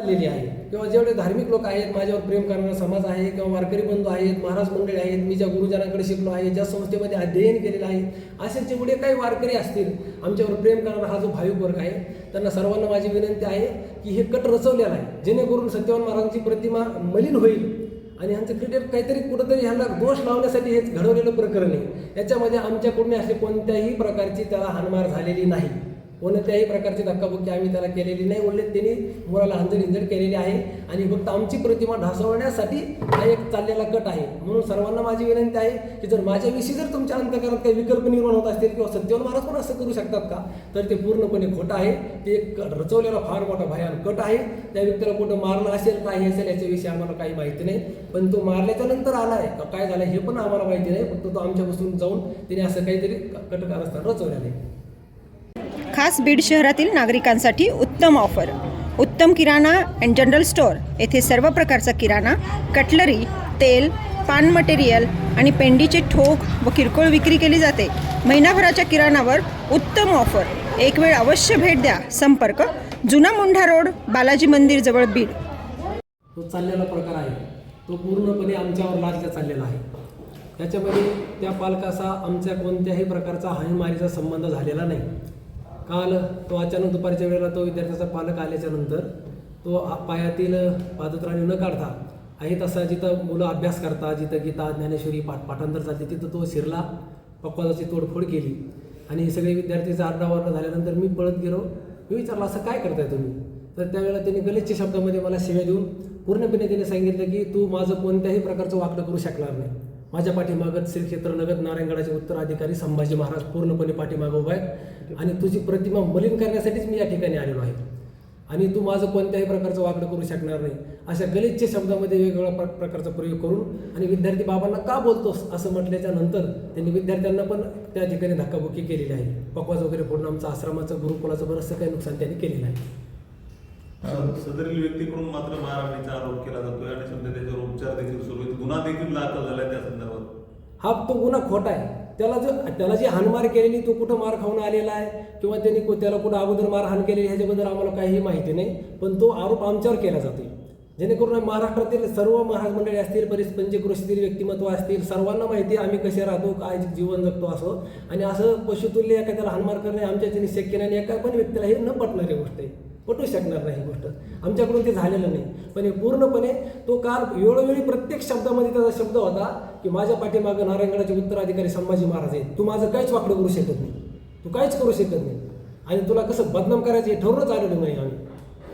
घातलेली आहे. किंवा जेवढे धार्मिक लोक आहेत माझ्यावर प्रेम करणारा समाज आहे किंवा वारकरी बंधू आहेत महाराज मंडळी आहेत मी ज्या गुरुजनांकडे शिकलो आहे ज्या संस्थेमध्ये अध्ययन केलेलं आहे असे जेवढे काही वारकरी असतील आमच्यावर प्रेम करणारा हा जो भाविक वर्ग आहे त्यांना सर्वांना माझी विनंती आहे की हे कट रचवलेलं आहे. जेणेकरून सत्यवान महाराजांची प्रतिमा मलिन होईल आणि ह्यांचं क्रिकेट काहीतरी कुठंतरी ह्यांना दोष लावण्यासाठी हेच घडवलेलं प्रकरण आहे. याच्यामध्ये आमच्याकडून असे कोणत्याही प्रकारची त्याला हानमार झालेली नाही. कोणत्याही प्रकारची धक्काबुक्की आम्ही त्याला केलेली नाही. उलट त्यांनी मुलाला हंजड हिंजड केलेली आहे आणि फक्त आमची प्रतिमा ढासवण्यासाठी हा एक चाललेला कट आहे. म्हणून सर्वांना माझी विनंती आहे की जर माझ्याविषयी जर तुमच्या अंतकरणात काही विकल्प निर्माण होत असतील किंवा सत्यवन महाराज पण असं करू शकतात का? तर ते पूर्णपणे खोटं आहे. ते एक रचवलेला फार मोठा भयान कट आहे. त्या व्यक्तीला कुठं मारलं असेल काय असेल याच्याविषयी आम्हाला काही माहिती नाही. पण तो मारल्याच्या नंतर आलाय. का काय झालं हे पण आम्हाला माहिती नाही. फक्त तो आमच्यापासून जाऊन त्याने असं काहीतरी कटकारस्थान रचवलेलं आहे. खास बीड शहरातील नागरिकांसाठी उत्तम ऑफर. उत्तम किराणा अँड जनरल स्टोअर येथे सर्व प्रकारचा किराणा कटलरी तेल पान मटेरियल आणि पेंडीचे ठोक व किरकोळ विक्री केली जाते. महिनाभराच्या किराणावर उत्तम ऑफर. एक वेळ अवश्य भेट द्या. संपर्क जुना मुंढा रोड बालाजी मंदिर जवळ बीड. तो चाललेला प्रकार आहे. तो पूर्णपणे आमच्यावर लादला चाललेला आहे. त्याच्यामध्ये त्या पालकाचा आमच्या कोणत्याही प्रकारचा हानीमारीचा संबंध झालेला नाही. काल तो अचानक दुपारच्या वेळेला तो विद्यार्थ्याचा पालक आल्याच्यानंतर तो पायातील पादत्राणी न काढता आहे तसा जिथं मुलं अभ्यास करतात जिथं गीता ज्ञानेश्वरी पाठ पाठांतर चालते तिथं तो शिरला पक्वाजाची तोडफोड केली. आणि हे सगळे विद्यार्थीचा आरडाओरडा झाल्यानंतर मी पळत गेलो. मी विचारलं असं काय करताय तुम्ही? तर त्यावेळेला त्यांनी गलिच्छ शब्दामध्ये मला शिव्या देऊन पूर्णपणे त्याने सांगितलं की तू माझं कोणत्याही प्रकारचं वाकडं करू शकणार नाही. माझ्या पाठीमागत श्री क्षेत्र नारायणगडाचे उत्तराधिकारी संभाजी महाराज पूर्णपणे पाठीमागं उभा आहेत. आणि तुझी प्रतिमा मलिन करण्यासाठीच मी या ठिकाणी आलेलो आहे. आणि तू माझं कोणत्याही प्रकारचं वागणं करू शकणार नाही. अशा गलिच्छ शब्दामध्ये वेगवेगळ्या प्र- प्रकारचा प्रयोग करून आणि विद्यार्थी बाबांना का बोलतोस असं म्हटल्याच्या नंतर त्यांनी विद्यार्थ्यांना पण त्या ठिकाणी धक्काबुक्की केलेली आहे. पकवाज वगैरे फोडून आमचं आश्रमाचं गुरुकुलाचं बरंचसं काही नुकसान त्यांनी केलेलं आहे. सदरील व्यक्तीकडून मात्र मारहाणीचा आरोप केला जातोय आणि सध्या त्याच्यावर उपचार देखील सुरू आहेत. गुन्हा देखील दाखल झालाय त्या संदर्भात. हा तो गुन्हा खोटा आहे. त्याला जो त्याला जी हानमार केलेली तो कुठं मार खाऊन आलेला आहे? किंवा त्यांनी त्याला कुठं अगोदर मारहाण केलेली ह्याच्याबद्दल आम्हाला काहीही माहिती नाही. पण तो आरोप आमच्यावर केला जातोय. जेणेकरून महाराष्ट्रातील सर्व महाराज मंडळी असतील परिस पंचकृषीतील व्यक्तिमत्व असतील सर्वांना माहिती आम्ही कसे राहतो काय जीवन जगतो असो. आणि असं पशुतुल्य एखाद्याला हानमार करणे आमच्या शक्य नाही आणि एका पण व्यक्तीला हे न पटणारी गोष्ट आहे. पटू शकणार नाही ही गोष्ट. आमच्याकडून ते झालेलं नाही. पण हे पूर्णपणे तो काल वेळोवेळी प्रत्येक शब्दामध्ये त्याचा शब्द होता की माझ्या पाठीमागं नारायणगडाचे उत्तराधिकारी संभाजी महाराज आहेत. तू माझं काहीच वाकडं करू शकत नाही. तू काहीच करू शकत नाही. आणि तुला कसं बदनाम करायचं हे ठरवूनच आलेलो नाही आम्ही.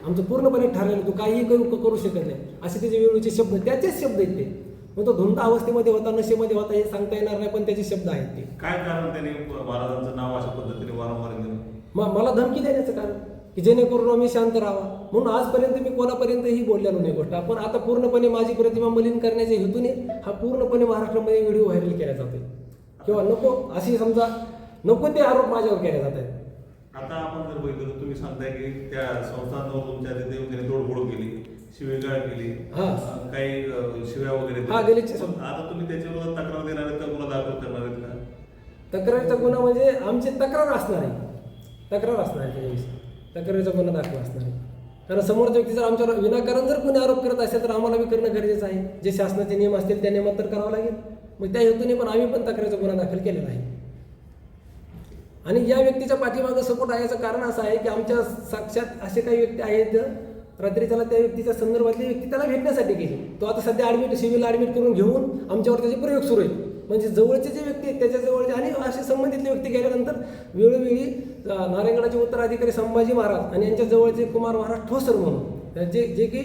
आमचं पूर्णपणे ठरलेलं तू काहीही करू करू शकत नाही. असे त्याचे वेळोचे शब्द त्याचेच शब्द आहेत ते. मग तो धुंद अवस्थेमध्ये होता नशेमध्ये होता हे सांगता येणार नाही पण त्याचे शब्द आहेत ते. काय कारण त्यांनी महाराजांचं नाव अशा पद्धतीने वारंवार मग मला धमकी देण्याचं कारण? की जेणेकरून आम्ही शांत राहावा. म्हणून आजपर्यंत मी कोणापर्यंतही बोललेलो नाही गोष्ट. पण आता पूर्णपणे माझी प्रतिमा मलिन करण्याच्या हेतूने हा पूर्णपणे महाराष्ट्रामध्ये व्हिडिओ व्हायरल केला जातोय. किंवा नको अशी समजा नको ते आरोप माझ्यावर केले जात आहेत. आता आपण जर बघितलं तर तुम्ही सांगताय की त्या संस्थांवर तुमच्या तिथे त्यांनी तोडफोड केली शिवीगाळ केली हा. काही शिव्या वगैरे हा. आता तुम्ही त्याच्यावर तक्रार देणार आहेत का? गुन्हा दाखल करणार आहेत का? तक्रारीचा गुन्हा म्हणजे आमची तक्रार असणार आहे. तक्रार असणार आहे त्याच्याविषयी. तक्रारीचा गुन्हा दाखल असणार आहे. कारण समोरच्या व्यक्ती जर आमच्यावर विनाकारण जर कोणी आरोप करत असेल तर आम्हाला बी करणं गरजेचं आहे. जे शासनाचे नियम असतील त्या नियमात तर करावं लागेल. मग त्या हेतूने पण आम्ही पण तक्रारीचा गुन्हा दाखल केलेला आहे. आणि या व्यक्तीच्या पाठीमागं सपोर्ट आहे याचं कारण असं आहे की आमच्या साक्षात असे काही व्यक्ती आहेत रात्री त्याला त्या व्यक्तीच्या संदर्भातली व्यक्ती त्याला भेटण्यासाठी गेली. तो आता सध्या ॲडमिट सिव्हिल ॲडमिट करून घेऊन आमच्यावर त्याचे प्रयोग सुरू आहेत. म्हणजे जवळचे जे व्यक्ती आहेत त्याच्या जवळचे आणि असे संबंधितले व्यक्ती गेल्यानंतर वेळोवेळी नारायणगडाचे उत्तराधिकारी संभाजी महाराज आणि यांच्या जवळचे कुमार महाराज ठोसर म्हणून. जे जे की